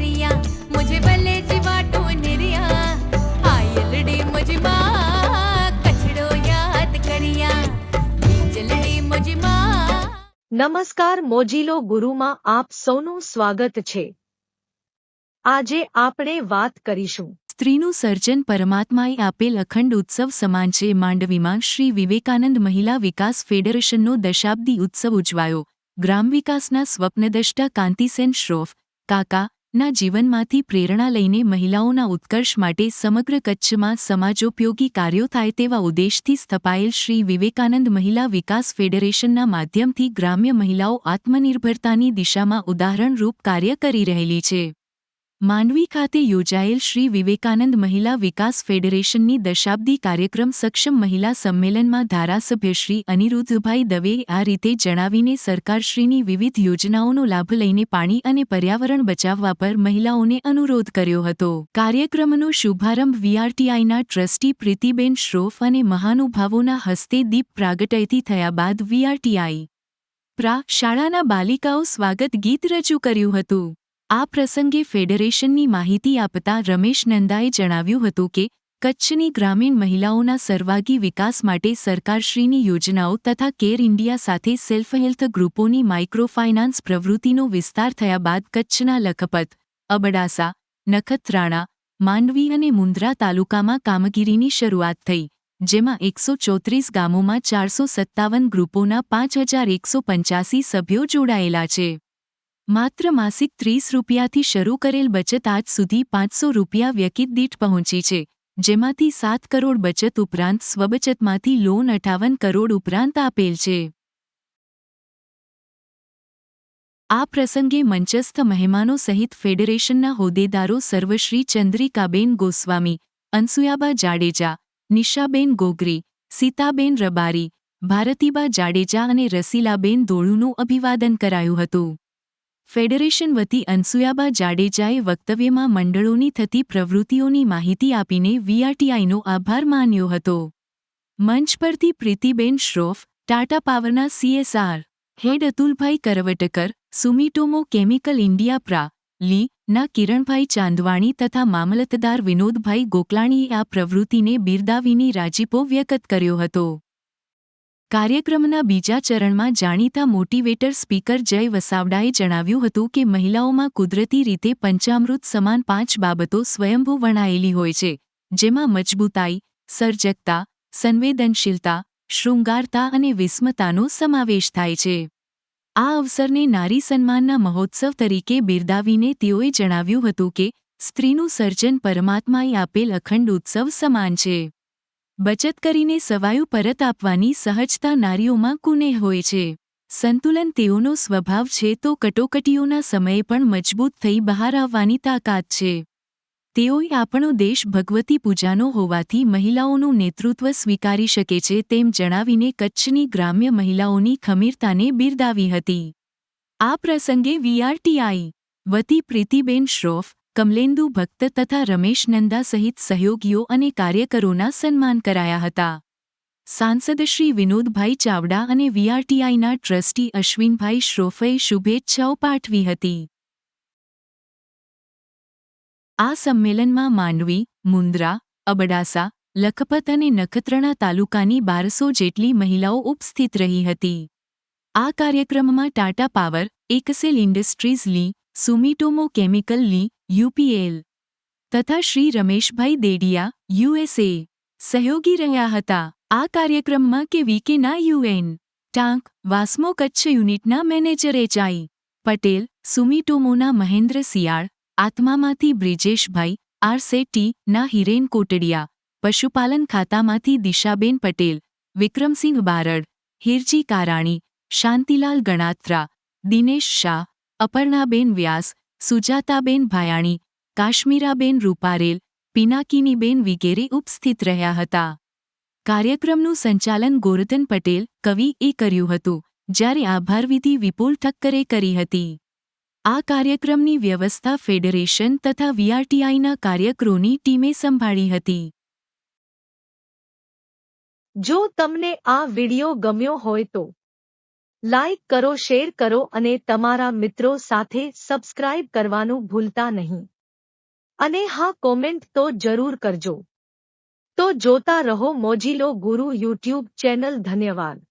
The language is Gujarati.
करिया मुझे भले जीवाटो निरिया आयलड़ी मुझी माँ कचड़ो याद करिया जलड़ी मुझी माँ નમસ્કાર મોજીલો ગુરુમાં આપ સૌનું સ્વાગત છે આજે આપણે વાત કરીશું સ્ત્રીનું સર્જન પરમાત્માએ આપેલ અખંડ ઉત્સવ સમાન છે માંડવીમાં શ્રી વિવેકાનંદ મહિલા વિકાસ ફેડરેશનનો દશાબ્દી ઉત્સવ ઉજવાયો ગ્રામ વિકાસના સ્વપ્નદષ્ટા કાંતિસેન શ્રોફ કાકા ના જીવનમાંથી પ્રેરણા લઈને મહિલાઓના ઉત્કર્ષ માટે સમગ્ર કચ્છમાં સમાજોપયોગી કાર્યો થાય તેવા ઉદ્દેશથી સ્થપાયેલ શ્રી વિવેકાનંદ મહિલા વિકાસ ફેડરેશનના માધ્યમથી ગ્રામ્ય મહિલાઓ આત્મનિર્ભરતાની દિશામાં ઉદાહરણરૂપ કાર્ય કરી રહેલી છે. માંડવી ખાતે યોજાયેલ શ્રી વિવેકાનંદ મહિલા વિકાસ ફેડરેશનની દશાબ્દી કાર્યક્રમ સક્ષમ મહિલા સંમેલનમાં ધારાસભ્ય શ્રી અનિરુદ્ધભાઈ દવેએ આ રીતે જણાવીને સરકારશ્રીની વિવિધ યોજનાઓનો લાભ લઈને પાણી અને પર્યાવરણ બચાવવા પર મહિલાઓને અનુરોધ કર્યો હતો. કાર્યક્રમનો શુભારંભ વીઆરટીઆઈના ટ્રસ્ટી પ્રીતિબેન શ્રોફ અને મહાનુભાવોના હસ્તે દીપ પ્રાગટયથી થયા બાદ વીઆરટીઆઈ પ્રા શાળાના બાલિકાઓ સ્વાગત ગીત રજૂ કર્યું હતું. આ પ્રસંગે ફેડરેશનની માહિતી આપતા રમેશ નંદાએ જણાવ્યું હતું કે, કચ્છની ગ્રામીણ મહિલાઓના સર્વાગી વિકાસ માટે સરકારશ્રીની યોજનાઓ તથા કેર ઇન્ડિયા સાથે સેલ્ફ હેલ્થ ગ્રુપોની માઇક્રોફાઇનાન્સ પ્રવૃત્તિનો વિસ્તાર થયા બાદ કચ્છના લખપત, અબડાસા, નખત્રાણા, માંડવી અને મુન્દ્રા તાલુકામાં કામગીરીની શરૂઆત થઈ, જેમાં એકસો ચોત્રીસ ગામોમાં ચારસો સત્તાવન ગ્રુપોના પાંચ હજાર એકસો પંચ્યાસી સભ્યો જોડાયેલા છે. માત્ર માસિક ત્રીસ રૂપિયાથી શરૂ કરેલ બચત આજ સુધી પાંચસો રૂપિયા વ્યકિત દીઠ પહોંચી છે, જેમાંથી સાત કરોડ બચત ઉપરાંત સ્વબચતમાંથી લોન અઠાવન કરોડ ઉપરાંત આપેલ છે. આ પ્રસંગે મંચસ્થ મહેમાનો સહિત ફેડરેશનના હોદ્દેદારો સર્વશ્રી ચંદ્રિકાબેન ગોસ્વામી, અનસુયાબા જાડેજા, નિશાબેન ગોગરી, સીતાબેન રબારી, ભારતીબા જાડેજા અને રસીલાબેન ધોળુનું અભિવાદન કરાયું હતું. ફેડરેશન વતી અનસુયાબા જાડેજાએ વક્તવ્યમાં મંડળોની થતી પ્રવૃત્તિઓની માહિતી આપીને વીઆરટીઆઈનો આભાર માન્યો હતો. મંચ પરથી પ્રીતિબેન શ્રોફ, ટાટા પાવરના CSR, head Atulbhai Karvatkar, Sumitomo chemical India પ્રા, લી, ના કિરણભાઈ ચાંદવાણી તથા મામલતદાર વિનોદભાઈ ગોકલાણીએ આ પ્રવૃત્તિને બિરદાવીની રાજીપો વ્યક્ત કર્યો હતો. કાર્યક્રમના બીજા ચરણમાં જાણીતા મોટિવેટર સ્પીકર જય વસાવડાએ જણાવ્યું હતું કે મહિલાઓમાં કુદરતી રીતે પંચામૃત સમાન પાંચ બાબતો સ્વયંભૂ વણાયેલી હોય છે, જેમાં મજબૂતાઈ, સર્જકતા, સંવેદનશીલતા, શૃંગારતા અને વિસ્મતાનો સમાવેશ થાય છે. આ અવસરને નારી સન્માનના મહોત્સવ તરીકે બિરદાવીને તેઓએ જણાવ્યું હતું કે, સ્ત્રીનું સર્જન પરમાત્માએ આપેલ અખંડ ઉત્સવ સમાન છે. બચત કરીને સવાયું પરત આપવાની સહજતા નારીઓમાં કુનેહ હોય છે. સંતુલન તેઓનો સ્વભાવ છે તો કટોકટીઓના સમયે પણ મજબૂત થઈ બહાર આવવાની તાકાત છે. તેઓએ આપણો દેશ ભગવતી પૂજાનો હોવાથી મહિલાઓનું નેતૃત્વ સ્વીકારી શકે છે તેમ જણાવીને કચ્છની ગ્રામ્ય મહિલાઓની ખમીરતાને બિરદાવી હતી. આ પ્રસંગે વીઆરટીઆઈ વતી પ્રીતિબેન શ્રોફ કમલેન્દુ ભક્ત તથા રમેશ નંદા સહિત સહયોગીઓ અને કાર્યકરોના સન્માન કરાયા હતા. સાંસદ શ્રી વિનોદભાઈ ચાવડા અને વીઆરટીઆઈના ટ્રસ્ટી અશ્વિનભાઈ શ્રોફે શુભેચ્છાઓ પાઠવી હતી. આ સંમેલનમાં માંડવી મુન્દ્રા અબડાસા, લખપત અને નખત્રાણા તાલુકાની બારસો જેટલી મહિલાઓ ઉપસ્થિત રહી હતી. આ કાર્યક્રમમાં ટાટા પાવર, એકસેલ ઇન્ડસ્ટ્રીઝ લી, સુમિટોમો કેમિકલ લી યુપીએલ તથા શ્રી રમેશભાઈ દેડિયા યુએસએ સહયોગી રહ્યા હતા. આ કાર્યક્રમમાં કે વીકેના યુએન ટાંક, વાસ્મો કચ્છ યુનિટના મેનેજર એચઆઈ પટેલ સુમિટોમોના મહેન્દ્ર સિયાળ આત્મામાંથી બ્રિજેશભાઈ આરસેટી ના હિરેન કોટડિયા, પશુપાલન ખાતામાંથી દિશાબેન પટેલ, વિક્રમસિંહ બારડ, હિરજી કારાણી, શાંતિલાલ ગણાત્રા, દિનેશ શાહ, અપર્ણાબેન વ્યાસ સુજાતાબેન ભાયાણી, કાશ્મીરાબેન રૂપારેલ, પિનાકીનીબેન વિગેરે ઉપસ્થિત રહ્યા હતા. કાર્યક્રમનું સંચાલન ગોરધન પટેલ કવિ એ કર્યું હતું, જ્યારે આભારવિધિ વિપુલ ઠક્કરે કરી હતી. આ કાર્યક્રમની વ્યવસ્થા ફેડરેશન તથા વીઆરટીઆઈના કાર્યક્રોની ટીમે સંભાળી હતી. જો તમને આ વિડિયો ગમ્યો હોય તો લાઇક કરો શેર કરો અને તમારા મિત્રો સાથે સબસ્ક્રાઇબ કરવાનું ભૂલતા નહીં અને હા કોમેન્ટ તો જરૂર કરજો તો જોતા રહો મોજીલો ગુરુ યુટ્યુબ ચેનલ ધન્યવાદ